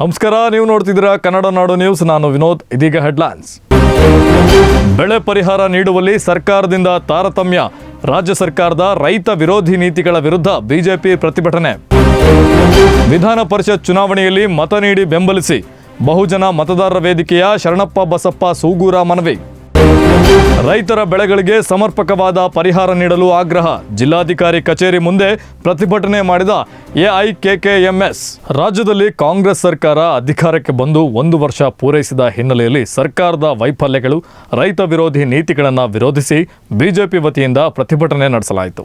ನಮಸ್ಕಾರ, ನೀವು ನೋಡ್ತಿದ್ದೀರಾ ಕನ್ನಡ ನಾಡು ನ್ಯೂಸ್. ನಾನು ವಿನೋದ್, ಇದೀಗ ಹೆಡ್ಲೈನ್ಸ್. ಬೆಳೆ ಪರಿಹಾರ ನೀಡುವಲ್ಲಿ ಸರ್ಕಾರದಿಂದ ತಾರತಮ್ಯ. ರಾಜ್ಯ ಸರ್ಕಾರದ ರೈತ ವಿರೋಧಿ ನೀತಿಗಳ ವಿರುದ್ಧ ಬಿಜೆಪಿ ಪ್ರತಿಭಟನೆ. ವಿಧಾನ ಪರಿಷತ್ ಚುನಾವಣೆಯಲ್ಲಿ ಮತ ನೀಡಿ ಬೆಂಬಲಿಸಿ. ಬಹುಜನ ಮತದಾರರ ವೇದಿಕೆಯ ಶರಣಪ್ಪ ಬಸಪ್ಪ ಸೂಗೂರ ಮನವಿ. ರೈತರ ಬೆಳೆಗಳಿಗೆ ಸಮರ್ಪಕವಾದ ಪರಿಹಾರ ನೀಡಲು ಆಗ್ರಹ. ಜಿಲ್ಲಾಧಿಕಾರಿ ಕಚೇರಿ ಮುಂದೆ ಪ್ರತಿಭಟನೆ ಮಾಡಿದ ಎಐಕೆಕೆಎಂಎಸ್. ರಾಜ್ಯದಲ್ಲಿ ಕಾಂಗ್ರೆಸ್ ಸರ್ಕಾರ ಅಧಿಕಾರಕ್ಕೆ ಬಂದು ಒಂದು ವರ್ಷ ಪೂರೈಸಿದ ಹಿನ್ನೆಲೆಯಲ್ಲಿ ಸರ್ಕಾರದ ವೈಫಲ್ಯಗಳು, ರೈತ ವಿರೋಧಿ ನೀತಿಗಳನ್ನು ವಿರೋಧಿಸಿ ಬಿಜೆಪಿ ವತಿಯಿಂದ ಪ್ರತಿಭಟನೆ ನಡೆಸಲಾಯಿತು.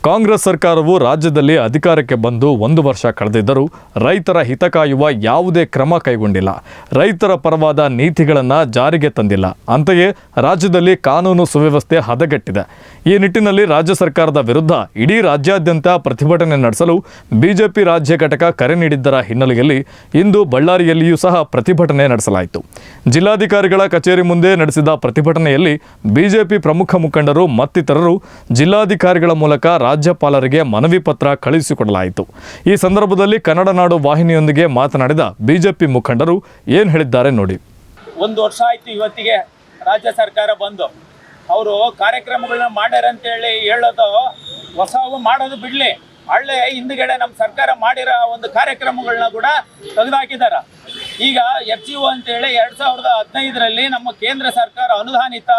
ಕಾಂಗ್ರೆಸ್ ಸರ್ಕಾರವು ರಾಜ್ಯದಲ್ಲಿ ಅಧಿಕಾರಕ್ಕೆ ಬಂದು ಒಂದು ವರ್ಷ ಕಳೆದಿದ್ದರೂ ರೈತರ ಹಿತ ಕಾಯುವ ಯಾವುದೇ ಕ್ರಮ ಕೈಗೊಂಡಿಲ್ಲ. ರೈತರ ಪರವಾದ ನೀತಿಗಳನ್ನು ಜಾರಿಗೆ ತಂದಿಲ್ಲ. ಅಂತೆಯೇ ರಾಜ್ಯದಲ್ಲಿ ಕಾನೂನು ಸುವ್ಯವಸ್ಥೆ ಹದಗೆಟ್ಟಿದೆ. ಈ ನಿಟ್ಟಿನಲ್ಲಿ ರಾಜ್ಯ ಸರ್ಕಾರದ ವಿರುದ್ಧ ಇಡೀ ರಾಜ್ಯಾದ್ಯಂತ ಪ್ರತಿಭಟನೆ ನಡೆಸಲು ಬಿಜೆಪಿ ರಾಜ್ಯ ಘಟಕ ಕರೆ ನೀಡಿದ್ದರ ಹಿನ್ನೆಲೆಯಲ್ಲಿ ಇಂದು ಬಳ್ಳಾರಿಯಲ್ಲಿಯೂ ಸಹ ಪ್ರತಿಭಟನೆ ನಡೆಸಲಾಯಿತು. ಜಿಲ್ಲಾಧಿಕಾರಿಗಳ ಕಚೇರಿ ಮುಂದೆ ನಡೆಸಿದ ಪ್ರತಿಭಟನೆಯಲ್ಲಿ ಬಿಜೆಪಿ ಪ್ರಮುಖ ಮುಖಂಡರು ಮತ್ತಿತರರು ಜಿಲ್ಲಾಧಿಕಾರಿಗಳ ಮೂಲಕ ರಾಜ್ಯಪಾಲರಿಗೆ ಮನವಿ ಪತ್ರ ಕಳುಹಿಸಿಕೊಡಲಾಯಿತು. ಈ ಸಂದರ್ಭದಲ್ಲಿ ಕನ್ನಡ ನಾಡು ವಾಹಿನಿಯೊಂದಿಗೆ ಮಾತನಾಡಿದ ಬಿಜೆಪಿ ಮುಖಂಡರು ಏನು ಹೇಳಿದ್ದಾರೆ ನೋಡಿ. ಒಂದು ವರ್ಷ ಆಯಿತು ಇವತ್ತಿಗೆ ರಾಜ್ಯ ಸರ್ಕಾರ ಬಂದು. ಅವರು ಕಾರ್ಯಕ್ರಮಗಳನ್ನ ಮಾಡ್ಯಾರಂತೇಳಿ ಹೇಳೋದು ಹೊಸವು ಮಾಡೋದು ಬಿಡ್ಲಿ. ಹಳ್ಳೆ ಹಿಂದ್ಗಡೆ ನಮ್ಮ ಸರ್ಕಾರ ಮಾಡಿರೋ ಒಂದು ಕಾರ್ಯಕ್ರಮಗಳನ್ನ ಕೂಡ ತೆಗೆದುಹಾಕಿದ್ದಾರೆ ಈಗ ಎಫ್ ಜಿ ಒ ಅಂತೇಳಿ ಎರಡು ಸಾವಿರದ ಹದಿನೈದರಲ್ಲಿ ನಮ್ಮ ಕೇಂದ್ರ ಸರ್ಕಾರ ಅನುದಾನಿತ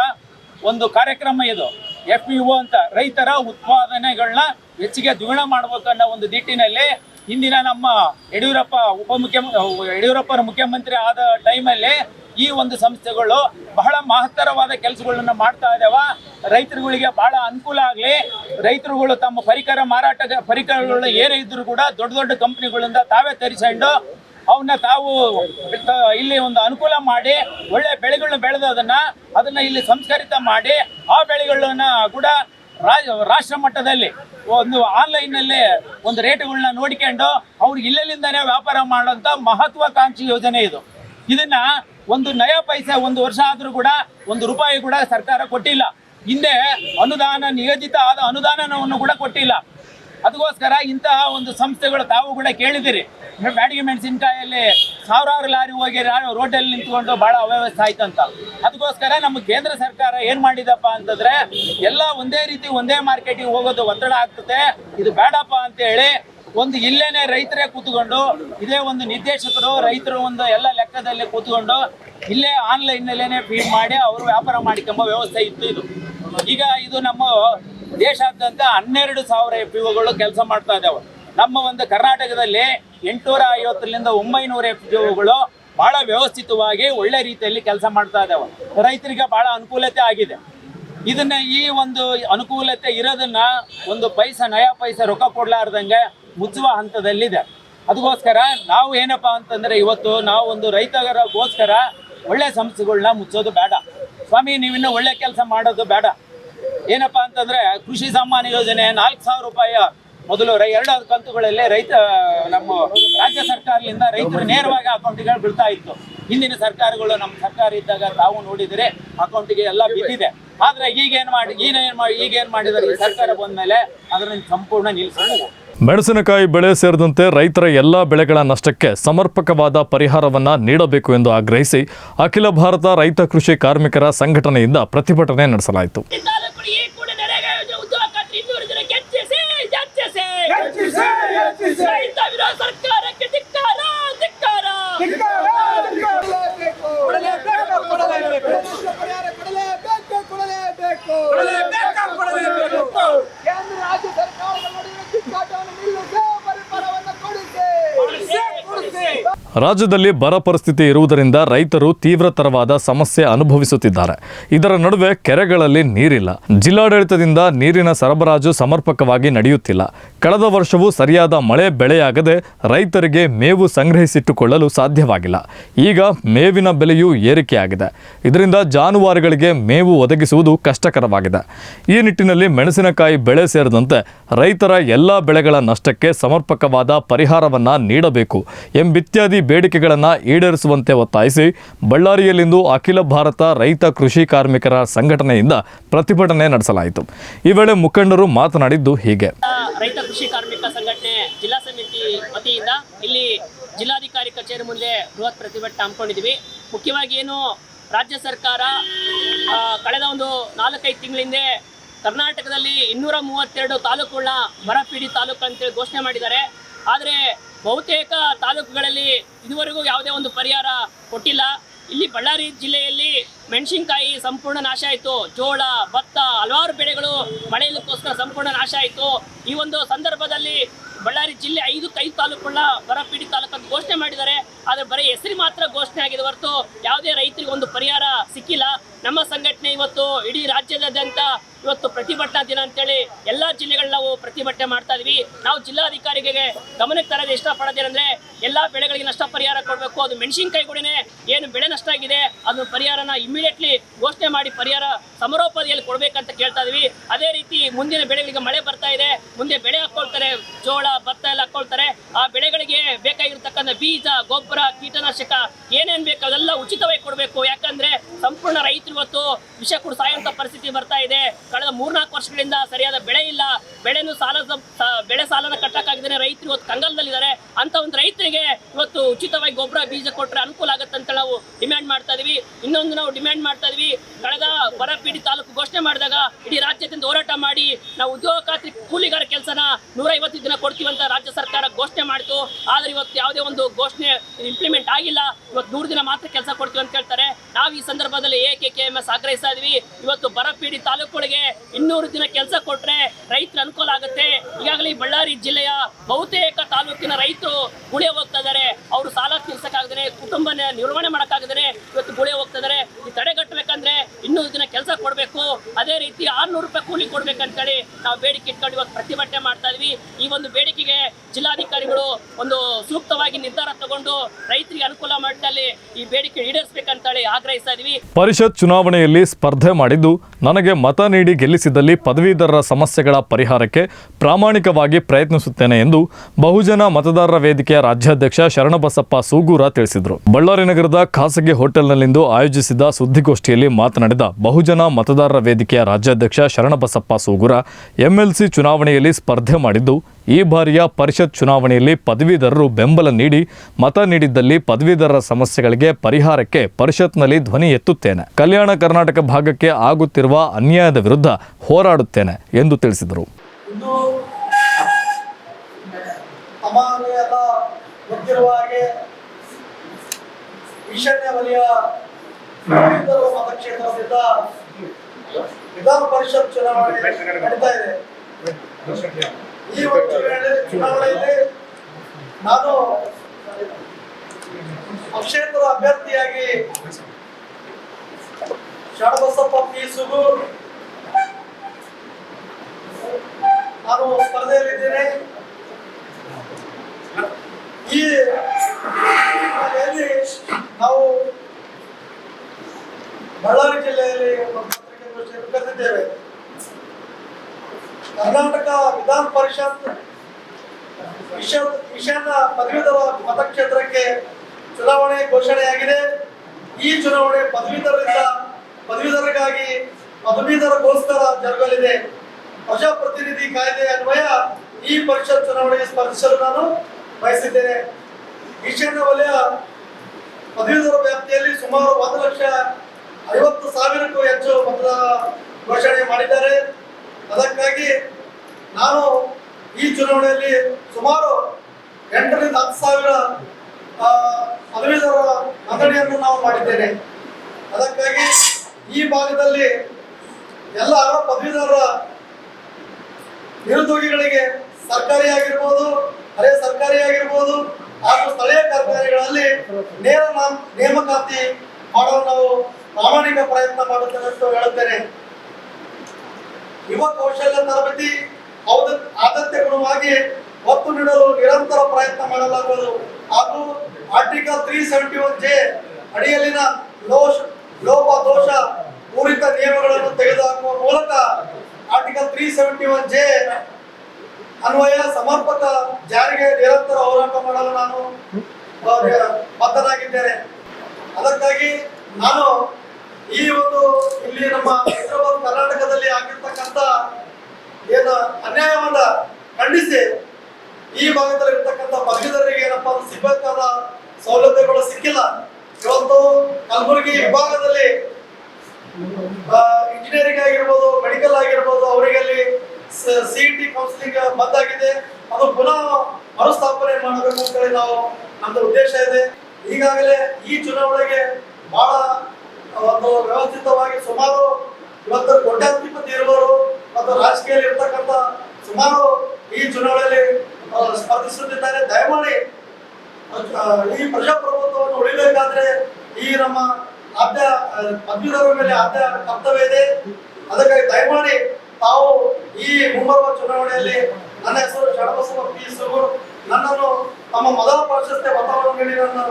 ಒಂದು ಕಾರ್ಯಕ್ರಮ ಇದು. ಎಫ್ ಪಿ ಒ ಅಂತ ರೈತರ ಉತ್ಪಾದನೆಗಳನ್ನ ಹೆಚ್ಚಿಗೆ ದ್ವಿಗುಣ ಮಾಡ್ಬೇಕನ್ನೋ ಒಂದು ದಿಟ್ಟಿನಲ್ಲಿ ಹಿಂದಿನ ನಮ್ಮ ಯಡಿಯೂರಪ್ಪ ಉಪಮುಖ್ಯಮ ಯಡಿಯೂರಪ್ಪರ ಮುಖ್ಯಮಂತ್ರಿ ಆದ ಟೈಮಲ್ಲಿ ಈ ಒಂದು ಸಂಸ್ಥೆಗಳು ಬಹಳ ಮಹತ್ತರವಾದ ಕೆಲಸಗಳನ್ನು ಮಾಡ್ತಾ ಇದಾವ. ರೈತರುಗಳಿಗೆ ಬಹಳ ಅನುಕೂಲ ಆಗಲಿ. ರೈತರುಗಳು ತಮ್ಮ ಪರಿಕರ ಮಾರಾಟ ಪರಿಕರಗಳು ಏನೇ ಇದ್ದರೂ ಕೂಡ ದೊಡ್ಡ ದೊಡ್ಡ ಕಂಪ್ನಿಗಳಿಂದ ತಾವೇ ತರಿಸ್ಕೊಂಡು ಅವನ್ನ ತಾವು ಇಲ್ಲಿ ಒಂದು ಅನುಕೂಲ ಮಾಡಿ, ಒಳ್ಳೆ ಬೆಳೆಗಳನ್ನ ಬೆಳೆದು ಅದನ್ನ ಇಲ್ಲಿ ಸಂಸ್ಕರಿತ ಮಾಡಿ, ಆ ಬೆಳೆಗಳನ್ನ ಕೂಡ ರಾಷ್ಟ್ರ ಮಟ್ಟದಲ್ಲಿ ಒಂದು ಆನ್ಲೈನ್ನಲ್ಲಿ ಒಂದು ರೇಟ್ಗಳನ್ನ ನೋಡಿಕೊಂಡು ಅವ್ರಿಗೆ ಇಲ್ಲಿಂದಾನೇ ವ್ಯಾಪಾರ ಮಾಡುವಂತ ಮಹತ್ವಾಕಾಂಕ್ಷಿ ಯೋಜನೆ ಇದು. ಇದನ್ನ ಒಂದು ನಯ ಪೈಸೆ ಒಂದು ವರ್ಷ ಆದರೂ ಕೂಡ ಒಂದು ರೂಪಾಯಿ ಕೂಡ ಸರ್ಕಾರ ಕೊಟ್ಟಿಲ್ಲ. ಹಿಂದೆ ಅನುದಾನ, ನಿಗದಿತ ಆದ ಅನುದಾನವನ್ನು ಕೂಡ ಕೊಟ್ಟಿಲ್ಲ. ಅದಕ್ಕೋಸ್ಕರ ಇಂತಹ ಒಂದು ಸಂಸ್ಥೆಗಳು ತಾವು ಕೂಡ ಕೇಳಿದಿರಿ. ಬ್ಯಾಡಿಗೆ ಮೆಣಸಿನಕಾಯಲ್ಲಿ ಸಾವಿರಾರು ಲಾರಿ ಹೋಗಿ ರೋಡ್ ರೋಡಲ್ಲಿ ನಿಂತ್ಕೊಂಡು ಬಹಳ ಅವ್ಯವಸ್ಥೆ ಆಯ್ತಂತ. ಅದಕ್ಕೋಸ್ಕರ ನಮ್ಮ ಕೇಂದ್ರ ಸರ್ಕಾರ ಏನ್ ಮಾಡಿದಪ್ಪ ಅಂತಂದ್ರೆ, ಎಲ್ಲ ಒಂದೇ ರೀತಿ ಒಂದೇ ಮಾರ್ಕೆಟಿಗೆ ಹೋಗೋದು ಒತ್ತಡ ಆಗ್ತದೆ. ಇದು ಬೇಡಪ್ಪ ಅಂತ ಹೇಳಿ ಒಂದು ಇಲ್ಲೇನೆ ರೈತರೇ ಕೂತ್ಕೊಂಡು, ಇದೇ ಒಂದು ನಿರ್ದೇಶಕರು, ರೈತರು ಒಂದು ಎಲ್ಲ ಲೆಕ್ಕದಲ್ಲಿ ಕೂತ್ಕೊಂಡು ಇಲ್ಲೇ ಆನ್ಲೈನ್ನಲ್ಲೇನೆ ಫೀಡ್ ಮಾಡಿ ಅವರು ವ್ಯಾಪಾರ ಮಾಡಿಕೊಂಬ ವ್ಯವಸ್ಥೆ ಇತ್ತು ಇದು. ಈಗ ಇದು ನಮ್ಮ ದೇಶಾದ್ಯಂತ ಹನ್ನೆರಡು ಸಾವಿರ ಎಫ್ ಓಗಳು ಕೆಲಸ ಮಾಡ್ತಾ ಇದ್ದಾವೆ ನಮ್ಮ ಒಂದು ಕರ್ನಾಟಕದಲ್ಲಿ ಎಂಟುನೂರ ಐವತ್ತರಿಂದ ಒಂಬೈನೂರ ಎಫ್ಗಳು ಬಹಳ ವ್ಯವಸ್ಥಿತವಾಗಿ ಒಳ್ಳೆ ರೀತಿಯಲ್ಲಿ ಕೆಲಸ ಮಾಡ್ತಾ ಇದ್ದಾವೆ ರೈತರಿಗೆ ಬಹಳ ಅನುಕೂಲತೆ ಆಗಿದೆ. ಇದನ್ನ ಈ ಒಂದು ಅನುಕೂಲತೆ ಇರೋದನ್ನ ಒಂದು ಪೈಸಾ, ನಯಾ ಪೈಸಾ ರೊಕ್ಕ ಕೊಡ್ಲಾರ್ದಂಗೆ ಮುಚ್ಚುವ ಹಂತದಲ್ಲಿದೆ. ಅದಕ್ಕೋಸ್ಕರ ನಾವು ಏನಪ್ಪ ಅಂತಂದ್ರೆ ಇವತ್ತು ನಾವು ಒಂದು ರೈತರಗೋಸ್ಕರ ಒಳ್ಳೆ ಸಂಸ್ಥೆಗಳನ್ನ ಮುಚ್ಚೋದು ಬೇಡ. ಸ್ವಾಮಿ, ನೀವಿನ್ನೂ ಒಳ್ಳೆ ಕೆಲಸ ಮಾಡೋದು ಬೇಡ. ಏನಪ್ಪ ಅಂತಂದ್ರೆ ಕೃಷಿ ಸಮ್ಮಾನ ಯೋಜನೆ ನಾಲ್ಕು ಸಾವಿರ ರೂಪಾಯಿ ಮೊದಲು ರೈ ಎರಡು ಕಂತುಗಳಲ್ಲಿ ರೈತ, ನಮ್ಮ ರಾಜ್ಯ ಸರ್ಕಾರದಿಂದ ರೈತರು ನೇರವಾಗಿ ಅಕೌಂಟಿಗೆ ಬೀಳ್ತಾ ಇತ್ತು. ಹಿಂದಿನ ಸರ್ಕಾರಗಳು ನಮ್ಮ ಸರ್ಕಾರ ಇದ್ದಾಗ ತಾವು ನೋಡಿದರೆ ಅಕೌಂಟಿಗೆ ಎಲ್ಲ ಬಿದ್ದಿದೆ. ಆದರೆ ಈಗೇನು ಮಾಡಿ ಈಗೇನು ಮಾಡಿ ಈಗೇನು ಮಾಡಿದರೆ ಈ ಸರ್ಕಾರ ಬಂದ್ಮೇಲೆ ಅದನ್ನ ಸಂಪೂರ್ಣ ನಿಲ್ಲಿಸಿದ್ದಾರೆ. ಮೆಣಸಿನಕಾಯಿ ಬೆಳೆ ಸೇರಿದಂತೆ ರೈತರ ಎಲ್ಲ ಬೆಳೆಗಳ ನಷ್ಟಕ್ಕೆ ಸಮರ್ಪಕವಾದ ಪರಿಹಾರವನ್ನ ನೀಡಬೇಕು ಎಂದು ಆಗ್ರಹಿಸಿ ಅಖಿಲ ಭಾರತ ರೈತ ಕೃಷಿ ಕಾರ್ಮಿಕರ ಸಂಘಟನೆಯಿಂದ ಪ್ರತಿಭಟನೆ ನಡೆಸಲಾಯಿತು ತಾಲೂಕು ಈ ಕೂಡ ನರೇಗಾ ಯೋಜನೆ ಉದ್ಯೋಗ ಖಾತ್ರಿ ಇನ್ನೂರು ಹೆಚ್ಚಿಸಿ ಹೆಚ್ಚಿಸಿ ರೈತ ವಿರೋಧ ಸರ್ಕಾರಕ್ಕೆ ಧಿಕ್ಕಾರ ಧಿಕ್ಕಾರ ಕೇಂದ್ರ ರಾಜ್ಯ ಸರ್ಕಾರದ ನಡುವಿನ ಕಿತ್ತಾಟವನ್ನು ನಿಲ್ಲಿಸಿ ಪರಿಹಾರವನ್ನು ಕೊಡಿಸಿ ರಾಜ್ಯದಲ್ಲಿ ಬರ ಪರಿಸ್ಥಿತಿ ಇರುವುದರಿಂದ ರೈತರು ತೀವ್ರತರವಾದ ಸಮಸ್ಯೆ ಅನುಭವಿಸುತ್ತಿದ್ದಾರೆ. ಇದರ ನಡುವೆ ಕೆರೆಗಳಲ್ಲಿ ನೀರಿಲ್ಲ. ಜಿಲ್ಲಾಡಳಿತದಿಂದ ನೀರಿನ ಸರಬರಾಜು ಸಮರ್ಪಕವಾಗಿ ನಡೆಯುತ್ತಿಲ್ಲ. ಕಳೆದ ವರ್ಷವೂ ಸರಿಯಾದ ಮಳೆ ಬೆಳೆಯಾಗದೆ ರೈತರಿಗೆ ಮೇವು ಸಂಗ್ರಹಿಸಿಟ್ಟುಕೊಳ್ಳಲು ಸಾಧ್ಯವಾಗಿಲ್ಲ. ಈಗ ಮೇವಿನ ಬೆಲೆಯೂ ಏರಿಕೆಯಾಗಿದೆ. ಇದರಿಂದ ಜಾನುವಾರುಗಳಿಗೆ ಮೇವು ಒದಗಿಸುವುದು ಕಷ್ಟಕರವಾಗಿದೆ. ಈ ನಿಟ್ಟಿನಲ್ಲಿ ಮೆಣಸಿನಕಾಯಿ ಬೆಳೆ ಸೇರಿದಂತೆ ರೈತರ ಎಲ್ಲ ಬೆಳೆಗಳ ನಷ್ಟಕ್ಕೆ ಸಮರ್ಪಕವಾದ ಪರಿಹಾರವನ್ನು ನೀಡಬೇಕು ಎಂಬಿತ್ಯಾದಿ ಬೇಡಿಕೆಗಳನ್ನು ಈಡೇರಿಸುವಂತೆ ಒತ್ತಾಯಿಸಿ ಬಳ್ಳಾರಿಯಲ್ಲಿಂದು ಅಖಿಲ ಭಾರತ ರೈತ ಕೃಷಿ ಕಾರ್ಮಿಕರ ಸಂಘಟನೆಯಿಂದ ಪ್ರತಿಭಟನೆ ನಡೆಸಲಾಯಿತು. ಈ ವೇಳೆ ಮುಖಂಡರು ಮಾತನಾಡಿದ್ದು ಹೀಗೆ. ರೈತ ಕೃಷಿ ಕಾರ್ಮಿಕ ಸಂಘಟನೆ ಜಿಲ್ಲಾ ಸಮಿತಿ ವತಿಯಿಂದ ಇಲ್ಲಿ ಜಿಲ್ಲಾಧಿಕಾರಿ ಕಚೇರಿ ಮುಂದೆ ಬೃಹತ್ ಪ್ರತಿಭಟನೆ ಹಮ್ಮಿಕೊಂಡಿದ್ವಿ ಮುಖ್ಯವಾಗಿ ಏನು ರಾಜ್ಯ ಸರ್ಕಾರ ಕಳೆದ ಒಂದು ನಾಲ್ಕೈದು ತಿಂಗಳಿಂದ ಕರ್ನಾಟಕದಲ್ಲಿ ಇನ್ನೂರ ಮೂವತ್ತೆರಡು ತಾಲೂಕುಗಳನ್ನ ಬರಪೀಡಿ ತಾಲೂಕು ಅಂತೇಳಿ ಘೋಷಣೆ ಮಾಡಿದ್ದಾರೆ. ಆದರೆ ಬಹುತೇಕ ತಾಲೂಕುಗಳಲ್ಲಿ ಇದುವರೆಗೂ ಯಾವುದೇ ಒಂದು ಪರಿಹಾರ ಕೊಟ್ಟಿಲ್ಲ. ಇಲ್ಲಿ ಬಳ್ಳಾರಿ ಜಿಲ್ಲೆಯಲ್ಲಿ ಮೆಣಸಿನಕಾಯಿ ಸಂಪೂರ್ಣ ನಾಶ ಆಯಿತು. ಜೋಳ, ಭತ್ತ, ಹಲವಾರು ಬೆಳೆಗಳು ಮಳೆಯಲ್ಲಕ್ಕೋಸ್ಕರ ಸಂಪೂರ್ಣ ನಾಶ ಆಯಿತು. ಈ ಒಂದು ಸಂದರ್ಭದಲ್ಲಿ ಬಳ್ಳಾರಿ ಜಿಲ್ಲೆ ಐದು ಐದು ತಾಲೂಕುಗಳನ್ನ ಬರಪೀಡಿ ತಾಲೂಕು ಅಂತ ಘೋಷಣೆ ಮಾಡಿದ್ದಾರೆ. ಆದರೆ ಬರೀ ಹೆಸರು ಮಾತ್ರ ಘೋಷಣೆ ಆಗಿದೆ ಹೊರತು ಯಾವುದೇ ರೈತರಿಗೆ ಒಂದು ಪರಿಹಾರ ಸಿಕ್ಕಿಲ್ಲ. ನಮ್ಮ ಸಂಘಟನೆ ಇವತ್ತು ಇಡೀ ರಾಜ್ಯದಾದ್ಯಂತ ಇವತ್ತು ಪ್ರತಿಭಟನಾ ದಿನ ಅಂತೇಳಿ ಎಲ್ಲ ಜಿಲ್ಲೆಗಳನ್ನ ನಾವು ಪ್ರತಿಭಟನೆ ಮಾಡ್ತಾ ಇದೀವಿ. ನಾವು ಜಿಲ್ಲಾಧಿಕಾರಿಗೆ ಗಮನಕ್ಕೆ ತರೋದು ಇಷ್ಟಪಡೋದೇನೆಂದರೆ ಎಲ್ಲ ಬೆಳೆಗಳಿಗೆ ನಷ್ಟ ಪರಿಹಾರ ಕೊಡಬೇಕು. ಅದು ಮೆಣಸಿನಕಾಯಿ ಕೂಡನೇ ಏನು ಬೆಳೆ ನಷ್ಟ ಆಗಿದೆ ಅದನ್ನು ಪರಿಹಾರನ ಇಮಿಡಿಯೇಟ್ಲಿ ಘೋಷಣೆ ಮಾಡಿ ಪರಿಹಾರ ಸಮರೋಪಾದಿಯಲ್ಲಿ ಕೊಡಬೇಕಂತ ಕೇಳ್ತಾ ಇದೀವಿ. ಅದೇ ರೀತಿ ಮುಂದಿನ ಬೆಳೆಗಳಿಗೆ ಮಳೆ ಬರ್ತಾ ಇದೆ. ಮುಂದೆ ಬೆಳೆ ಹಾಕೊಳ್ತಾರೆ, ಜೋಳ, ಭತ್ತ ಎಲ್ಲ ಹಾಕೊಳ್ತಾರೆ. ಆ ಬೆಳೆಗಳಿಗೆ ಬೇಕಾಗಿರ್ತಕ್ಕಂಥ ಬೀಜ, ಗೊಬ್ಬರ, ಕೀಟನಾಶಕ ಏನೇನ್ ಬೇಕು ಅದೆಲ್ಲ ಉಚಿತವಾಗಿ ಕೊಡಬೇಕು. ಯಾಕಂದ್ರೆ ಸಂಪೂರ್ಣ ರೈತರು ಇವತ್ತು ವಿಷ ಕುಡಿದು ಸಾಯುವಂತ ಪರಿಸ್ಥಿತಿ ಬರ್ತಾ ಇದೆ. ಕಳೆದ ಮೂರ್ನಾಲ್ಕು ವರ್ಷಗಳಿಂದ ಸರಿಯಾದ ಬೆಳೆ ಇಲ್ಲ ಬೆಳೆನು ಸಾಲ ಬೆಳೆ ಸಾಲನ ಕಟ್ಟಕ್ಕಾಗದೇ ರೈತರು ಇವತ್ತು ಕಂಗಾಲದಲ್ಲಿದ್ದಾರೆ ಅಂತ ಒಂದು ರೈತರಿಗೆ ಇವತ್ತು ಉಚಿತವಾಗಿ ಗೊಬ್ಬರ ಬೀಜ ಕೊಟ್ಟರೆ ಅನುಕೂಲ ಆಗುತ್ತೆ ಅಂತ ನಾವು ಡಿಮ್ಯಾಂಡ್ ಮಾಡ್ತಾ ಇದೀವಿ. ಇನ್ನೊಂದು ನಾವು ಡಿಮ್ಯಾಂಡ್ ಮಾಡ್ತಾ ಇದೀವಿ. ಕಳೆದ ಬರ ಪೀಡಿ ತಾಲೂಕು ಘೋಷಣೆ ಮಾಡಿದಾಗ ಇಡೀ ರಾಜ್ಯದಿಂದ ಹೋರಾಟ ಮಾಡಿ ನಾವು ಉದ್ಯೋಗ ಖಾತ್ರಿ ಕೂಲಿಗಾರ ಕೆಲಸನ ನೂರ ಐವತ್ತು ದಿನ ಕೊಡ್ತೀವಿ ಅಂತ ರಾಜ್ಯ ಸರ್ಕಾರ ಘೋಷಣೆ ಮಾಡಿತು. ಆದ್ರೆ ಇವತ್ತು ಯಾವುದೇ ಒಂದು ಘೋಷಣೆ ಇಂಪ್ಲಿಮೆಂಟ್ ಆಗಿಲ್ಲ. ಇವತ್ತು ನೂರು ದಿನ ಮಾತ್ರ ಕೆಲಸ ಕೊಡ್ತೀವಿ ಅಂತ ಹೇಳ್ತಾರೆ. ನಾವು ಈ ಸಂದರ್ಭದಲ್ಲಿ ಎ ಕೆ ಎಂ ಎಸ್ ಆಗ್ರಹಿಸ್ತಾ ಇವತ್ತು ಬರಪೀಡಿ ತಾಲೂಕುಗಳಿಗೆ ಇನ್ನೂರು ದಿನ ಕೆಲಸ ಕೊಟ್ರೆ ರೈತರ ಅನುಕೂಲ ಆಗುತ್ತೆ. ಈಗಾಗಲೇ ಬಳ್ಳಾರಿ ಜಿಲ್ಲೆಯ ಬಹುತೇಕ ಗುಳೆ ಹೋಗ್ತಾ ಅವರು ಸಾಲ ತೀರ್ಸಕ್ಕಾಗದೇ ಕುಟುಂಬ ನಿರ್ವಹಣೆ ಮಾಡಕ್ಕಾಗದೇ ಇವತ್ತು ಗುಳೆ ಹೋಗ್ತಾ ಈ ತಡೆಗಟ್ಟಬೇಕಂದ್ರೆ ಇನ್ನೂರು ದಿನ ಕೆಲಸ ಕೊಡಬೇಕು. ಅದೇ ರೀತಿ ಆರ್ನೂರು ರೂಪಾಯಿ ಕೂಲಿ ಕೊಡ್ಬೇಕಂತೇಳಿ ನಾವು ಬೇಡಿಕೆ ಇಟ್ಕೊಂಡು ಇವತ್ತು ಪ್ರತಿಭಟನೆ ಮಾಡ್ತಾ ಇದ್ವಿ. ಈ ಒಂದು ಬೇಡಿಕೆಗೆ ಜಿಲ್ಲಾಧಿಕಾರಿಗಳು ಒಂದು ಸೂಕ್ತವಾಗಿ ನಿರ್ಧಾರ ತಗೊಂಡು ರೈತರಿಗೆ ಅನುಕೂಲ ಮಾಡಿದಲ್ಲಿ ಈ ಬೇಡಿಕೆ ಪರಿಷತ್ ಚುನಾವಣೆಯಲ್ಲಿ ಸ್ಪರ್ಧೆ ಮಾಡಿದ್ದು ನನಗೆ ಮತ ನೀಡಿ ಗೆಲ್ಲಿಸಿದಲ್ಲಿ ಪದವೀಧರರ ಸಮಸ್ಯೆಗಳ ಪರಿಹಾರಕ್ಕೆ ಪ್ರಾಮಾಣಿಕವಾಗಿ ಪ್ರಯತ್ನಿಸುತ್ತೇನೆ ಎಂದು ಬಹುಜನ ಮತದಾರರ ವೇದಿಕೆಯ ರಾಜ್ಯಾಧ್ಯಕ್ಷ ಶರಣಬಸಪ್ಪ ಸೂಗೂರ ತಿಳಿಸಿದರು. ಬಳ್ಳಾರಿ ನಗರದ ಖಾಸಗಿ ಹೋಟೆಲ್ನಲ್ಲಿಂದು ಆಯೋಜಿಸಿದ ಸುದ್ದಿಗೋಷ್ಠಿಯಲ್ಲಿ ಮಾತನಾಡಿದ ಬಹುಜನ ಮತದಾರರ ವೇದಿಕೆಯ ರಾಜ್ಯಾಧ್ಯಕ್ಷ ಶರಣಬಸಪ್ಪ ಸೂಗೂರ, ಎಂಎಲ್ಸಿ ಚುನಾವಣೆಯಲ್ಲಿ ಸ್ಪರ್ಧೆ ಮಾಡಿದ್ದು ಈ ಬಾರಿಯ ಪರಿಷತ್ ಚುನಾವಣೆಯಲ್ಲಿ ಪದವೀಧರರು ಬೆಂಬಲ ನೀಡಿ ಮತ ನೀಡಿದ್ದಲ್ಲಿ ಪದವೀಧರರ ಸಮಸ್ಯೆಗಳಿಗೆ ಪರಿಹಾರಕ್ಕೆ ಪರಿಷತ್ನಲ್ಲಿ ಧ್ವನಿ ಎತ್ತುತ್ತೇನೆ. ಕಲ್ಯಾಣ ಕರ್ನಾಟಕ ಭಾಗಕ್ಕೆ ಆಗುತ್ತಿರುವ ಅನ್ಯಾಯದ ವಿರುದ್ಧ ಹೋರಾಡುತ್ತೇನೆ ಎಂದು ತಿಳಿಸಿದರು. ವಿಧಾನ ಪರಿಷತ್ ಚುನಾವಣೆ ಈ ಒಂದು ವೇಳೆ ಚುನಾವಣೆಯಲ್ಲಿ ನಾನು ಪಕ್ಷೇತರ ಅಭ್ಯರ್ಥಿಯಾಗಿ ಶಾಣಬಸಪ್ಪ ಪಿ ಸುಗು, ನಾನು ಸ್ಪರ್ಧೆಯಲ್ಲಿದ್ದೇನೆ. ಈ ನಾವು ಬಳ್ಳಾರಿ ಜಿಲ್ಲೆಯಲ್ಲಿ ಒಂದು ಪತ್ರಿಕಾಗೋಷ್ಠಿಯನ್ನು ಕರೆದಿದ್ದೇವೆ. ಕರ್ನಾಟಕ ವಿಧಾನ ಪರಿಷತ್ ಈಶಾ ಈಶಾನ್ಯ ಪದವೀಧರ ಮತಕ್ಷೇತ್ರಕ್ಕೆ ಚುನಾವಣೆ ಘೋಷಣೆಯಾಗಿದೆ. ಈ ಚುನಾವಣೆ ಪದವೀಧರರಿಂದ ಪದವೀಧರರಿಗಾಗಿ ಪದವೀಧರಗೋಸ್ಕರ ಜರುಗಲಿದೆ. ಪ್ರಜಾಪ್ರತಿನಿಧಿ ಕಾಯ್ದೆ ಅನ್ವಯ ಈ ಪರಿಷತ್ ಚುನಾವಣೆಗೆ ಸ್ಪರ್ಧಿಸಲು ನಾನು ಬಯಸಿದ್ದೇನೆ. ಈಶಾನ್ಯ ವಲಯ ಪದವೀಧರ ವ್ಯಾಪ್ತಿಯಲ್ಲಿ ಸುಮಾರು ಒಂದು ಲಕ್ಷ ಐವತ್ತು ಸಾವಿರಕ್ಕೂ ಹೆಚ್ಚು ಮತದಾನ ಘೋಷಣೆ ಮಾಡಿದ್ದಾರೆ. ಅದಕ್ಕಾಗಿ ನಾನು ಈ ಚುನಾವಣೆಯಲ್ಲಿ ಸುಮಾರು ಎಂಟರಿಂದ ಹತ್ತು ಸಾವಿರ ಪದವೀಧರ ನೋಂದಣಿಯನ್ನು ನಾವು ಮಾಡಿದ್ದೇನೆ ಅದಕ್ಕಾಗಿ ಈ ಭಾಗದಲ್ಲಿ ಎಲ್ಲ ಪದವೀಧರ ನಿರುದ್ಯೋಗಿಗಳಿಗೆ ಸರ್ಕಾರಿ ಆಗಿರ್ಬೋದು, ಅರೆ ಸರ್ಕಾರಿ ಆಗಿರ್ಬೋದು, ಹಾಗೂ ಸ್ಥಳೀಯ ಕಾರ್ಖಾನೆಗಳಲ್ಲಿ ನೇರ ನಾಮ್, ನೇಮಕಾತಿ ಮಾಡಲು ನಾವು ಪ್ರಾಮಾಣಿಕ ಪ್ರಯತ್ನ ಮಾಡುತ್ತೇವೆ ಅಂತ ಹೇಳುತ್ತೇನೆ. ಯುವ ಕೌಶಲ್ಯ ತರಬೇತಿ ಆದ್ಯತೆಗುಣವಾಗಿ ಒತ್ತು ನೀಡಲು ನಿರಂತರ ಪ್ರಯತ್ನ ಮಾಡಲಾಗುವುದು. ಹಾಗೂ article three seventy one J ಅಡಿಯಲ್ಲಿನ ಲೋಪ ದೋಷ ಪೂರಿತ ನಿಯಮಗಳನ್ನು ತೆಗೆದುಹಾಕುವ ಮೂಲಕ article three seventy one J ಅನ್ವಯ ಸಮರ್ಪಕ ಜಾರಿಗೆ ನಿರಂತರ ಹೋರಾಟ ಮಾಡಲು ನಾನು ಬದ್ಧನಾಗಿದ್ದೇನೆ ಅದಕ್ಕಾಗಿ ನಾನು ಈ ಒಂದು ಇಲ್ಲಿ ನಮ್ಮ ಹೈದರಾಬಾದ್ ಕರ್ನಾಟಕದಲ್ಲಿ ಆಗಿರ್ತಕ್ಕಂಥ ಏನು ಅನ್ಯಾಯವನ್ನ ಖಂಡಿಸಿ ಈ ಭಾಗದಲ್ಲಿ ಇರ್ತಕ್ಕಂಥ ಪದವೀಧರರಿಗೆ ಏನಪ್ಪ ಅಂದ್ರೆ ಸಿಗಬೇಕಾದ ಸೌಲಭ್ಯಗಳು ಸಿಕ್ಕಿಲ್ಲ. ಇವತ್ತು ಕಲಬುರಗಿ ವಿಭಾಗದಲ್ಲಿ ಇಂಜಿನಿಯರಿಂಗ್ ಆಗಿರ್ಬೋದು ಮೆಡಿಕಲ್ ಆಗಿರ್ಬೋದು, ಅವರಿಗೆ ಅಲ್ಲಿ ಸಿ ಟಿ ಕೌನ್ಸಿಲಿಂಗ್ ಬಂದಾಗಿದೆ. ಅದು ಪುನಃ ಮರುಸ್ಥಾಪನೆ ಮಾಡಬೇಕು ಅಂತೇಳಿ ನಾವು ನಮ್ದು ಉದ್ದೇಶ ಇದೆ. ಈಗಾಗಲೇ ಈ ಚುನಾವಣೆಗೆ ಬಹಳ ಒಂದು ವ್ಯವಸ್ಥಿತವಾಗಿ ಸುಮಾರು ಇವತ್ತು ಕೋಟ್ಯಾಧಿಪತಿ ಇರುವವರು ಮತ್ತು ರಾಜಕೀಯದಲ್ಲಿ ಇರ್ತಕ್ಕಂಥ ಸುಮಾರು ಈ ಚುನಾವಣೆಯಲ್ಲಿ ಸ್ಪರ್ಧಿಸುತ್ತಿದ್ದಾರೆ. ದಯಮಾಡಿ ಈ ಪ್ರಜಾಪ್ರಭುತ್ವವನ್ನು ಉಳಿಬೇಕಾದ್ರೆ ಈ ನಮ್ಮ ಆದ್ಯ ಆ, ಮೇಲೆ ಆದ್ಯ ಕರ್ತವ್ಯ ಇದೆ. ಅದಕ್ಕಾಗಿ ದಯಮಾಡಿ ತಾವು ಈ ಮುಂಬರುವ ಚುನಾವಣೆಯಲ್ಲಿ ನನ್ನ ಹೆಸರು ಶರಣಬಸವ ಪಿ. ನನ್ನನ್ನು ತಮ್ಮ ಮೊದಲ ಪ್ರಶಸ್ತಿ ವಾತಾವರಣ ನೀಡಿ ನನ್ನ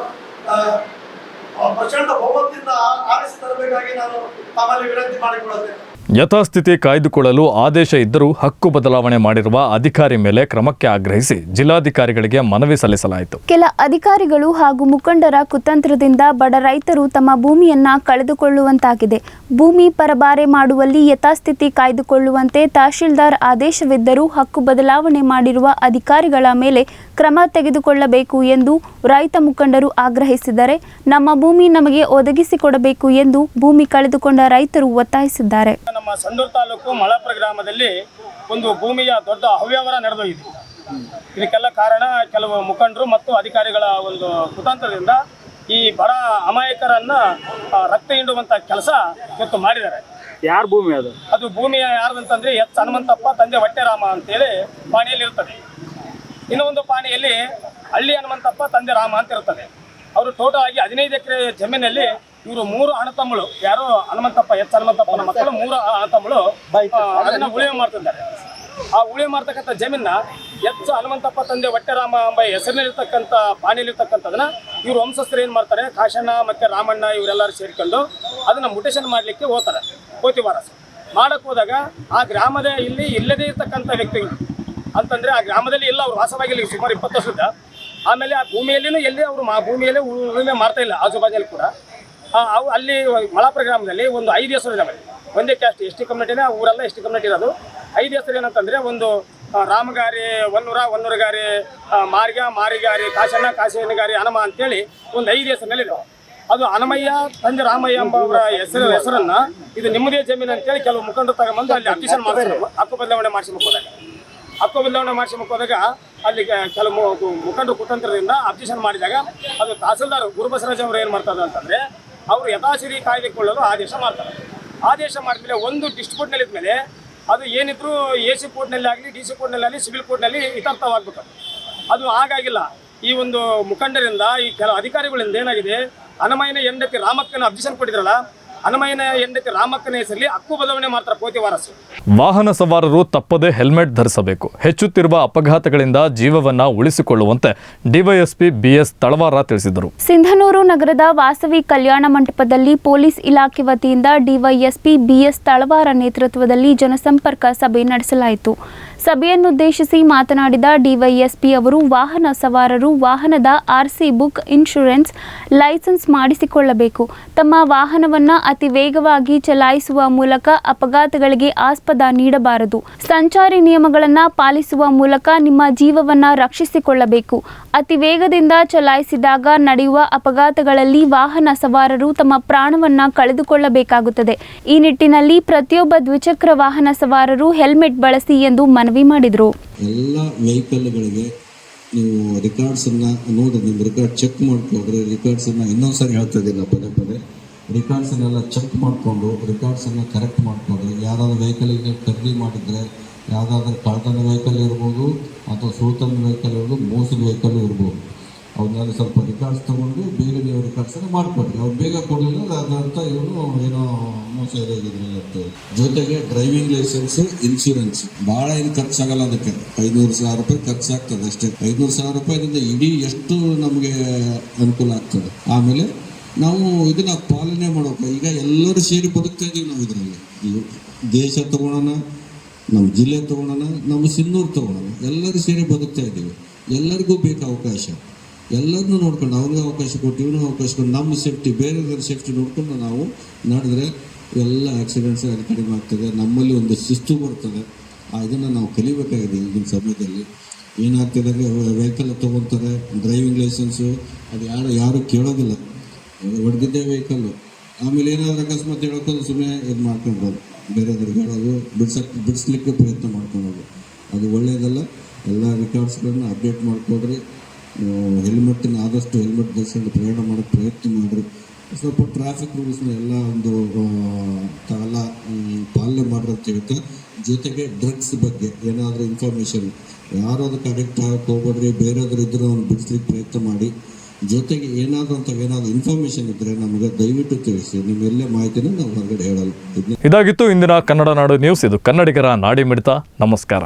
ಪ್ರಚಂಡ ಬಹುಮತದಿಂದ ಆರಿಸಿ ತರಬೇಕಾಗಿ ನಾನು ತಮ್ಮಲ್ಲಿ ವಿನಂತಿ ಮಾಡಿಕೊಳ್ಳುತ್ತೇನೆ. ಯಥಾಸ್ಥಿತಿ ಕಾಯ್ದುಕೊಳ್ಳಲು ಆದೇಶ ಇದ್ದರೂ ಹಕ್ಕು ಬದಲಾವಣೆ ಮಾಡಿರುವ ಅಧಿಕಾರಿ ಮೇಲೆ ಕ್ರಮಕ್ಕೆ ಆಗ್ರಹಿಸಿ ಜಿಲ್ಲಾಧಿಕಾರಿಗಳಿಗೆ ಮನವಿ ಸಲ್ಲಿಸಲಾಯಿತು. ಕೆಲ ಅಧಿಕಾರಿಗಳು ಹಾಗೂ ಮುಖಂಡರ ಕುತಂತ್ರದಿಂದ ಬಡ ರೈತರು ತಮ್ಮ ಭೂಮಿಯನ್ನ ಕಳೆದುಕೊಳ್ಳುವಂತಾಗಿದೆ. ಭೂಮಿ ಪರಬಾರೆ ಮಾಡುವಲ್ಲಿ ಯಥಾಸ್ಥಿತಿ ಕಾಯ್ದುಕೊಳ್ಳುವಂತೆ ತಹಶೀಲ್ದಾರ್ ಆದೇಶವಿದ್ದರೂ ಹಕ್ಕು ಬದಲಾವಣೆ ಮಾಡಿರುವ ಅಧಿಕಾರಿಗಳ ಮೇಲೆ ಕ್ರಮ ತೆಗೆದುಕೊಳ್ಳಬೇಕು ಎಂದು ರೈತ ಮುಖಂಡರು ಆಗ್ರಹಿಸಿದರೆ ನಮ್ಮ ಭೂಮಿ ನಮಗೆ ಒದಗಿಸಿಕೊಡಬೇಕು ಎಂದು ಭೂಮಿ ಕಳೆದುಕೊಂಡ ರೈತರು ಒತ್ತಾಯಿಸಿದ್ದಾರೆ. ನಮ್ಮ ಸಂಡೂರು ತಾಲೂಕು ಮಳಾಪುರ ಗ್ರಾಮದಲ್ಲಿ ಒಂದು ಭೂಮಿಯ ದೊಡ್ಡ ಅವ್ಯವಹಾರ ನಡೆದೋಗಿದೆ ಇದಕ್ಕೆಲ್ಲ ಕಾರಣ ಕೆಲವು ಮುಖಂಡರು ಮತ್ತು ಅಧಿಕಾರಿಗಳ ಒಂದು ಕುತಂತ್ರದಿಂದ ಈ ಬಡ ಅಮಾಯಕರನ್ನ ರಕ್ತ ಹಿಂಡುವಂತ ಕೆಲಸ ಇವತ್ತು ಮಾಡಿದ್ದಾರೆ. ಯಾರ ಭೂಮಿ ಅದು? ಅದು ಭೂಮಿಯ ಯಾರ್ದಂತಂದ್ರೆ ಎಚ್ ಹನುಮಂತಪ್ಪ ತಂದೆ ಹೊಟ್ಟೆರಾಮ ಅಂತೇಳಿ ಪಾಣಿಯಲ್ಲಿ ಇರ್ತದೆ ಇನ್ನು ಒಂದು ಪಾಣಿಯಲ್ಲಿ ಹಳ್ಳಿ ಹನುಮಂತಪ್ಪ ತಂದೆ ರಾಮ ಅಂತ ಇರ್ತದೆ ಅವರು ಟೋಟಲ್ ಆಗಿ ಹದಿನೈದು ಎಕರೆ ಜಮೀನಲ್ಲಿ ಇವರು ಮೂರು ಅಣ್ಣತಮ್ಮಳು ಯಾರು? ಹನುಮಂತಪ್ಪ ಎಚ್ ಹನುಮಂತಪ್ಪನ ಮಕ್ಕಳು ಮೂರು ಅಣತಮ್ಮಳು ಅದನ್ನ ಉಳಿವೆ ಮಾಡ್ತಿದ್ದಾರೆ. ಆ ಉಳಿವೆ ಮಾಡ್ತಕ್ಕಂಥ ಜಮೀನ ಎಚ್ ಹನುಮಂತಪ್ಪ ತಂದೆ ಹೊಟ್ಟೆರಾಮ ಎಂಬ ಹೆಸರಿನಲ್ಲಿರ್ತಕ್ಕಂಥ ಪಾಣಿಯಲ್ಲಿರ್ತಕ್ಕಂಥದನ್ನ ಇವರು ವಂಶಸ್ಥರು ಏನು ಮಾಡ್ತಾರೆ? ಕಾಶಣ್ಣ ಮತ್ತೆ ರಾಮಣ್ಣ ಇವರೆಲ್ಲರೂ ಸೇರಿಕೊಂಡು ಅದನ್ನ ಮುಟೇಶನ್ ಮಾಡಲಿಕ್ಕೆ ಹೋಗ್ತಾರೆ. ಕೋತಿವಾರ ಮಾಡಕ್ಕೆ ಮಾಡಕ್ ಹೋದಾಗ ಆ ಗ್ರಾಮದ ಇಲ್ಲಿ ಇಲ್ಲದೇ ಇರ್ತಕ್ಕಂಥ ವ್ಯಕ್ತಿಗಳು ಅಂತಂದ್ರೆ ಆ ಗ್ರಾಮದಲ್ಲಿ ಎಲ್ಲ ಅವ್ರು ವಾಸವಾಗಿಲ್ಲ ಸುಮಾರು ಇಪ್ಪತ್ತು ವರ್ಷದ ಆಮೇಲೆ ಆ ಭೂಮಿಯಲ್ಲಿ ಎಲ್ಲಿ ಅವರು ಆ ಭೂಮಿಯಲ್ಲಿ ಉಳುಮೆ ಮಾಡ್ತಾ ಇಲ್ಲ ಆಜುಬಾಜಲ್ಲಿ ಕೂಡ. ಅವು ಅಲ್ಲಿ ಮಳಾಪುರ ಗ್ರಾಮದಲ್ಲಿ ಒಂದು ಐದು ಹೆಸರು ಇದೆ ಒಂದೇ ಕ್ಯಾಸ್ಟ್ ಎಸ್ ಟಿ ಕಮ್ಯುನಿಟಿನೇ ಊರೆಲ್ಲ ಎಸ್ ಟಿ ಕಮ್ಯುನಿಟಿ ಇರೋದು ಐದು ಹೆಸರು ಏನಂತಂದ್ರೆ ಒಂದು ರಾಮಗಾರಿ ಒನ್ನೂರ ಒನ್ನೂರಗಾರಿ ಗಾರಿ ಮಾರ್ಗ, ಮಾರಿಗಾರಿ, ಕಾಶಣ್ಣ ಗಾರಿ ಹನುಮ ಅಂತೇಳಿ ಒಂದು ಐದು ಹೆಸರಿನಲ್ಲಿ ಇದಾವೆ. ಅದು ಹನುಮಯ್ಯ, ತಂದೆ ರಾಮಯ್ಯ ಎಂಬವರ ಹೆಸರು, ಹೆಸರನ್ನ ಇದು ನಿಮ್ಮದೇ ಜಮೀನು ಅಂತೇಳಿ ಕೆಲವು ಮುಖಂಡರು ತಗೊಂಬಂದು ಅಲ್ಲಿ ಅಬ್ಜೆಕ್ಷನ್ ಮಾಡ್ತಾರೆ ಹಕ್ಕು ಬದಲಾವಣೆ ಮಾಡಿಸಿ ಹಕ್ಕು ಬದಲಾವಣೆ ಮಾಡಿಸಿ ಹೋದಾಗ ಅಲ್ಲಿ ಕೆಲವು ಮುಖಂಡ ಮುಖಂಡರು ಕುತಂತ್ರದಿಂದ ಅಬ್ಜೆಕ್ಷನ್ ಮಾಡಿದಾಗ ಅದು ತಹಸೀಲ್ದಾರ್ ಗುರುಬಸರಾಜ್ ಅವರು ಏನು ಮಾಡ್ತಾರೆ ಅಂತಂದರೆ ಅವರು ಯಥಾಶಿರಿ ಕಾಯ್ದುಕೊಳ್ಳಲು ಆದೇಶ ಮಾಡ್ತಾರೆ. ಆದೇಶ ಮಾಡಿದ್ಮೇಲೆ ಒಂದು ಡಿಸ್ಟ್ರಿಬ್ಯೂಟ್ನಲ್ಲಿ ಇದ್ಮೇಲೆ ಅದು ಏನಿದ್ರು ಎ ಸಿ ಕೋರ್ಟ್ನಲ್ಲಿ ಆಗಲಿ, ಡಿ ಸಿ ಕೋರ್ಟ್ನಲ್ಲಿ ಆಗಲಿ, ಸಿವಿಲ್ ಕೋರ್ಟ್ನಲ್ಲಿ ಇತ್ಯರ್ಥವಾಗಬೇಕು ಅದು ಹಾಗಾಗಿಲ್ಲ. ಈ ಒಂದು ಮುಖಂಡರಿಂದ, ಈ ಕೆಲವು ಅಧಿಕಾರಿಗಳಿಂದ ಏನಾಗಿದೆ, ಹನುಮಯ್ಯನ ಹೆಂಡತಿ ರಾಮಕ್ಕನ ಅಬ್ಜೆಕ್ಷನ್ ಕೊಟ್ಟಿದ್ರಲ್ಲ ಹನುಮಯ್ಯನ ಹೆಂಡತಿ ರಾಮಕ್ಕನ ಹೆಸರಲ್ಲಿ ಹಕ್ಕು ಬದಲಾವಣೆ ಮಾಡ್ತಾರೆ ಕೋತಿ ವಾರಸು. ವಾಹನ ಸವಾರರು ತಪ್ಪದೆ ಹೆಲ್ಮೆಟ್ ಧರಿಸಬೇಕು. ಹೆಚ್ಚುತ್ತಿರುವ ಅಪಘಾತಗಳಿಂದ ಜೀವವನ್ನ ಉಳಿಸಿಕೊಳ್ಳುವಂತೆ ಡಿವೈಎಸ್ಪಿ ಬಿಎಸ್ ತಳವಾರ ತಿಳಿಸಿದರು. ಸಿಂಧನೂರು ನಗರದ ವಾಸವಿ ಕಲ್ಯಾಣ ಮಂಟಪದಲ್ಲಿ ಪೊಲೀಸ್ ಇಲಾಖೆ ವತಿಯಿಂದ ಡಿವೈಎಸ್ಪಿ ಬಿಎಸ್ ತಳವಾರ ನೇತೃತ್ವದಲ್ಲಿ ಜನಸಂಪರ್ಕ ಸಭೆ ನಡೆಸಲಾಯಿತು. ಸಭೆಯನ್ನುದ್ದೇಶಿಸಿ ಮಾತನಾಡಿದ ಡಿವೈಎಸ್ಪಿ ಅವರು, ವಾಹನ ಸವಾರರು ವಾಹನದ ಆರ್ಸಿ ಬುಕ್ ಇನ್ಶೂರೆನ್ಸ್ ಲೈಸೆನ್ಸ್ ಮಾಡಿಸಿಕೊಳ್ಳಬೇಕು. ತಮ್ಮ ವಾಹನವನ್ನು ಅತಿ ವೇಗವಾಗಿ ಚಲಾಯಿಸುವ ಮೂಲಕ ಅಪಘಾತಗಳಿಗೆ ಆಸ್ಪದ ನೀಡಬಾರದು. ಸಂಚಾರಿ ನಿಯಮಗಳನ್ನು ಪಾಲಿಸುವ ಮೂಲಕ ನಿಮ್ಮ ಜೀವವನ್ನು ರಕ್ಷಿಸಿಕೊಳ್ಳಬೇಕು. ಅತಿ ವೇಗದಿಂದ ಚಲಾಯಿಸಿದಾಗ ನಡೆಯುವ ಅಪಘಾತಗಳಲ್ಲಿ ವಾಹನ ಸವಾರರು ತಮ್ಮ ಪ್ರಾಣವನ್ನು ಕಳೆದುಕೊಳ್ಳಬೇಕಾಗುತ್ತದೆ. ಈ ನಿಟ್ಟಿನಲ್ಲಿ ಪ್ರತಿಯೊಬ್ಬ ದ್ವಿಚಕ್ರ ವಾಹನ ಸವಾರರು ಹೆಲ್ಮೆಟ್ ಬಳಸಿ ಎಂದು ಮನವಿ ಮಾಡಿದರು. ಎಲ್ಲ ವೆಹಿಕಲ್ಗಳಿಗೆ ನೀವು ರೆಕಾರ್ಡ್ಸನ್ನು ನೋಡಿ ನಿಮ್ಮ ರೆಕಾರ್ಡ್ ಚೆಕ್ ಮಾಡ್ಕೊಂಡ್ರೆ ರೆಕಾರ್ಡ್ಸನ್ನು ಇನ್ನೊಂದ್ಸರಿ ಹೇಳ್ತಿದ್ದಿಲ್ಲ ಪದೇ ಪದೇ. ರೆಕಾರ್ಡ್ಸನ್ನೆಲ್ಲ ಚೆಕ್ ಮಾಡಿಕೊಂಡು, ರೆಕಾರ್ಡ್ಸನ್ನು ಕರೆಕ್ಟ್ ಮಾಡಿಕೊಂಡ್ರೆ ಯಾರಾದ್ರೂ ವೆಹಿಕಲಿಗೆ ಖರೀದಿ ಮಾಡಿದರೆ, ಯಾವುದಾದ್ರೂ ಕಳ್ತನ ವೆಹಿಕಲ್ ಇರ್ಬೋದು, ಅಥವಾ ಸೂತನ ವೆಹಿಕಲ್ ಇರ್ಬೋದು, ಮೋಸದ ವೆಹಿಕಲ್ ಇರ್ಬೋದು. ಅವನ್ನೆಲ್ಲ ಸ್ವಲ್ಪ ರೆಕಾರ್ಡ್ಸ್ ತೊಗೊಂಡು ಬೇಗ ನೀವು ರಿಕಾರ್ಡ್ಸನ್ನು ಅವ್ರು ಬೇಗ ಕೊಡಲಿಲ್ಲ ಅದಂತ ಇವನು ಏನೋ ಮೋಸ ಇರೋದಿದ್ರಲ್ಲಿ ಅಂತ ಜೊತೆಗೆ ಡ್ರೈವಿಂಗ್ ಲೈಸೆನ್ಸ್ ಇನ್ಶೂರೆನ್ಸ್ ಬಹಳ ಏನು ಖರ್ಚಾಗಲ್ಲ ಅದಕ್ಕೆ. ಐನೂರು ಸಾವಿರ ರೂಪಾಯಿ ಖರ್ಚಾಗ್ತದೆ ಅಷ್ಟೇ. ಐನೂರು ಸಾವಿರ ರೂಪಾಯಿದಿಂದ ಇಡೀ ಎಷ್ಟು ನಮಗೆ ಅನುಕೂಲ ಆಗ್ತದೆ. ಆಮೇಲೆ ನಾವು ಇದನ್ನ ಪಾಲನೆ ಮಾಡಬೇಕು ಈಗ ಎಲ್ಲರೂ ಸೇರಿ ಬದುಕ್ತಾ ಇದೀವಿ ನಾವು ಇದರಲ್ಲಿ. ದೇಶ ತಗೊಳ್ಳೋಣ ನಮ್ಮ ಜಿಲ್ಲೆ ತಗೊಳ್ಳೋಣ ನಮ್ಮ ಸಿನ್ನೂರು ತಗೊಳ್ಳೋಣ ಎಲ್ಲರೂ ಸೇರಿ ಬದುಕ್ತಾ ಇದ್ದೀವಿ ಎಲ್ಲರಿಗೂ ಬೇಕು ಅವಕಾಶ? ಎಲ್ಲರನ್ನೂ ನೋಡ್ಕೊಂಡು, ಅವ್ರಿಗೆ ಅವಕಾಶ ಕೊಟ್ಟು ಇವನು ಅವಕಾಶ ಕೊಟ್ಟು, ನಮ್ಮ ಸೇಫ್ಟಿ ಬೇರೆಯವ್ರ ಸೇಫ್ಟಿ ನೋಡಿಕೊಂಡು ನಾವು ನಡೆದ್ರೆ ಎಲ್ಲ ಆಕ್ಸಿಡೆಂಟ್ಸ್ ಅದು ಕಡಿಮೆ ಆಗ್ತದೆ. ನಮ್ಮಲ್ಲಿ ಒಂದು ಶಿಸ್ತು ಬರ್ತದೆ. ಇದನ್ನು ನಾವು ಕಲಿಬೇಕಾಗಿದೆ ಈಗಿನ ಸಮಯದಲ್ಲಿ. ಏನಾಗ್ತದೆ ಅಂದರೆ ವೆಹಿಕಲ್ ತೊಗೊತಾರೆ ಡ್ರೈವಿಂಗ್ ಲೈಸೆನ್ಸು ಅದು ಯಾರು ಯಾರು ಕೇಳೋದಿಲ್ಲ. ಹೊಡೆದಿದ್ದೇ ವೆಹಿಕಲ್ಲು ಆಮೇಲೆ ಏನಾದರೂ ಅಕಸ್ಮಾತ್ ಹೇಳೋಕ್ಕೂ ಸುಮ್ಮನೆ ಇದು ಮಾಡ್ಕೊಂಡು ಬೇರೆಯವ್ರಿಗೆ ಹೇಳೋದು ಬಿಡ್ಸಕ್ಕೆ ಬಿಡಿಸ್ಲಿಕ್ಕೆ ಪ್ರಯತ್ನ ಮಾಡ್ಕೊಳ್ಳೋದು ಅದು ಒಳ್ಳೆಯದಲ್ಲ ಎಲ್ಲ ರೆಕಾರ್ಡ್ಸ್ಗಳನ್ನು ಅಪ್ಡೇಟ್ ಮಾಡಿಕೊಡ್ರಿ. ಹೆಲ್ಮೆಟ್ಟನ್ನ ಆದಷ್ಟು ಹೆಲ್ಮೆಟ್ ಧರಿಸಿಕೊಂಡು ಪ್ರಯಾಣ ಮಾಡೋಕ್ಕೆ ಪ್ರಯತ್ನ ಮಾಡಿರಿ. ಸ್ವಲ್ಪ ಟ್ರಾಫಿಕ್ ರೂಲ್ಸ್ನ ಎಲ್ಲ ಒಂದು ತಾಲ ಪಾಲನೆ ಮಾಡ್ರಿ ಅಂತ ಹೇಳ್ತಾ ಜೊತೆಗೆ ಡ್ರಗ್ಸ್ ಬಗ್ಗೆ ಏನಾದರೂ ಇನ್ಫಾರ್ಮೇಷನ್ ಯಾರು ಅದಕ್ಕೆ ಅಡಿಕ್ಟ್ ಆಗಕ್ಕೆ ಹೋಗ್ಬೇಡ್ರಿ, ಬೇರೆಯವ್ರು ಇದ್ರೆ ಅವ್ನು ಬಿಡಿಸ್ಲಿಕ್ಕೆ ಪ್ರಯತ್ನ ಮಾಡಿ. ಜೊತೆಗೆ ಏನಾದರೂ ಅಂತ ಏನಾದರೂ ಇನ್ಫಾರ್ಮೇಷನ್ ಇದ್ದರೆ ನಮಗೆ ದಯವಿಟ್ಟು ತಿಳಿಸಿ. ನಿಮ್ಮೆಲ್ಲ ಮಾಹಿತಿನ ನಾವು ಹೊರಗಡೆ ಹೇಳಲ್ಲ. ಇದಾಗಿತ್ತು ಇಂದಿನ ಕನ್ನಡ ನಾಡು ನ್ಯೂಸ್ ಇದು ಕನ್ನಡಿಗರ ನಾಡಿ ಮಿಡಿತ ನಮಸ್ಕಾರ.